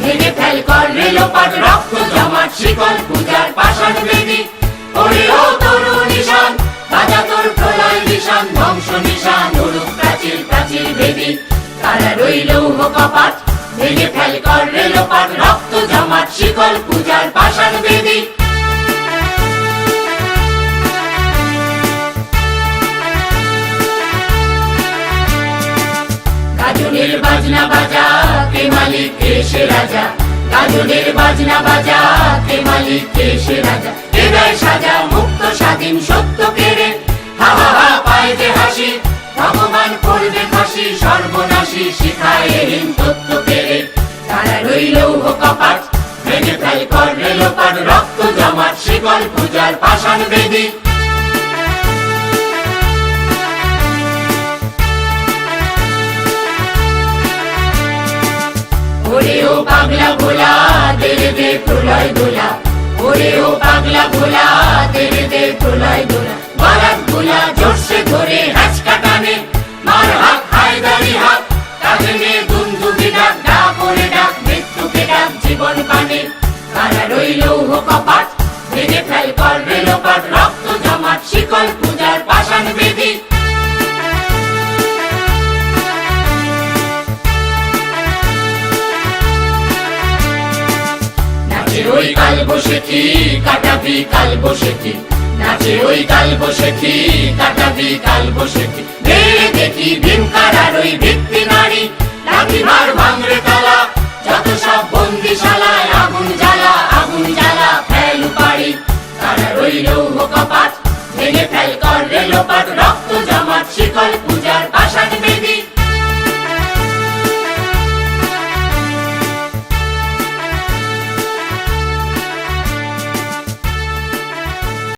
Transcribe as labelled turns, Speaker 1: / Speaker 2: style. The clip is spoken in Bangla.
Speaker 1: ভেঙে ফেল কর রক্ত জমাট, শিকল পূজার পাষাণ বেদি। ওরে নিশান, বাজা তোর প্রলয় নিশান, ধ্বংস নিশান প্রাচীর প্রাচীর বেদি। তারা ভেঙে ফেল কর রক্ত জমাট, শিকল পূজার বেদি। বাজনা বাজা মালিক কে রাজা। গাজনের বাজনা বাজা কে মালিক কে রাজা। হৃদয় সাজা মুক্ত, স্বাধীন, সত্য কেড়ে। হা হা হা, পায় হাসি, ভগবান করবে ফাঁসি, সর্বনাশী শিখায় হীন তত্ত্ব কেড়ে। তারা রইল কপাট, ভেঙে ফেল কর রেলোপাট রক্ত জমাট, শিকল পূজার পাষাণ বেদী। ও পাগলা ভোলা তেরে দে প্রলয় দোলা ওরে ও পাগলা ভোলা তেরে দে প্রলয় দোলা বারাত ভোলা, জোরসে ধরে হ্যাচকা টানে মার হাত হায়দারি হাত কাঁধে নিয়ে দুন্দুবি ডাক ডাক করে ডাক, মৃত্যুকে ডাক, জীবন পানে। তারা রইল কপাট ভেঙে ফেল, কর রেলোপাট রক্ত জমাট, শিকল পূজার পাষাণ বেদী। ওই কাল বসে কি? কাটাবি কাল বসে কি? নাচে ওই কাল বসে কি? কাটাবি কাল বসে কি? দেখি ভীম কারার ওই ভিত্তি নারী। লাঠি ভার ভাঙরে তালা, যত সব বন্দিশালায় আগুন জ্বালা আগুন জ্বালা ফেলু পারি তারা রইল কপাট ভেঙে ফেল কর রেলোপাট